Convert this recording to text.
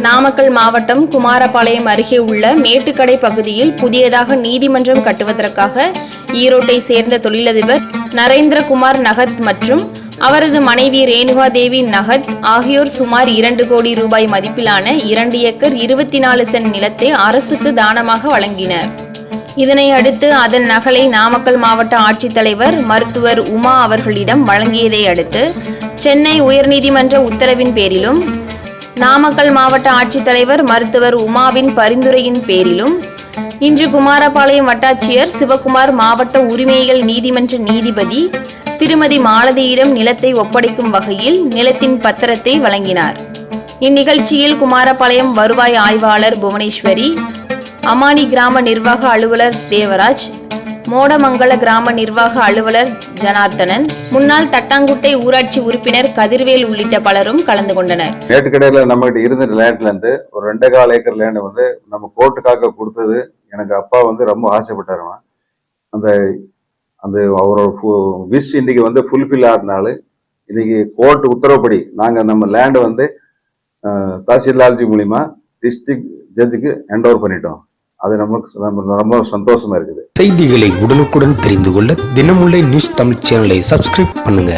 நாமக்கல் மாவட்டம் குமாரபாளையம் அருகே உள்ள மேட்டுக்கடை பகுதியில் புதியதாக நீதிமன்றம் கட்டுவதற்காக ஈரோட்டை சேர்ந்த தொழிலதிபர் நரேந்திரகுமார் நகத் மற்றும் அவரது மனைவி ரேணுகா தேவி நகத் ஆகியோர் சுமார் இரண்டு கோடி ரூபாய் மதிப்பிலான இரண்டு ஏக்கர் இருபத்தி நாலு சென்ட் நிலத்தை அரசுக்கு தானமாக வழங்கினர். இதனை அடுத்து அதன் நகலை நாமக்கல் மாவட்ட ஆட்சித்தலைவர் மருத்துவர் உமா அவர்களிடம் வழங்கியதை அடுத்து சென்னை உயர்நீதிமன்ற உத்தரவின் பேரிலும் நாமக்கல் மாவட்ட ஆட்சித்தலைவர் மருத்துவர் உமாவின் பரிந்துரையின் பேரிலும் இன்று குமாரபாளையம் வட்டாட்சியர் சிவகுமார் மாவட்ட உரிமைகள் நீதிமன்ற நீதிபதி திருமதி மாலதியிடம் நிலத்தை ஒப்படைக்கும் வகையில் நிலத்தின் பத்திரத்தை வழங்கினார். இந்நிகழ்ச்சியில் குமாரபாளையம் வருவாய் ஆய்வாளர் புவனேஸ்வரி அமானி கிராம நிர்வாக அலுவலர் தேவராஜ் மோடமங்கல கிராம நிர்வாக அலுவலர் ஜனார்த்தனன் முன்னாள் தட்டாங்குட்டை ஊராட்சி உறுப்பினர் கதிர்வேல் உள்ளிட்ட பலரும் கலந்து கொண்டனர். மேட்டுக்கடையில் நம்மகிட்ட இருந்த லேண்ட்ல இருந்து ஒரு ரெண்டே கால் ஏக்கர் லேண்ட் வந்து நம்ம கோர்ட்டுக்காக கொடுத்தது எனக்கு அப்பா வந்து ரொம்ப ஆசைப்பட்டாருமா. அந்த அந்த அவரோட விஷ் இன்னைக்கு வந்து ஃபுல்ஃபில் ஆகினாலும் இன்னைக்கு கோர்ட் உத்தரவுப்படி நாங்கள் நம்ம லேண்டை வந்து தாசில்தார்ஜி மூலிமா டிஸ்ட்ரிக்ட் ஜட்ஜுக்கு ஹேண்ட் ஓவர் பண்ணிட்டோம். அது நமக்கு ரொம்ப சந்தோஷமா இருக்குது. செய்திகளை உடனுக்குடன் தெரிந்து கொள்ள தினமுல்லை நியூஸ் தமிழ் சேனலை சப்ஸ்கிரைப் பண்ணுங்க.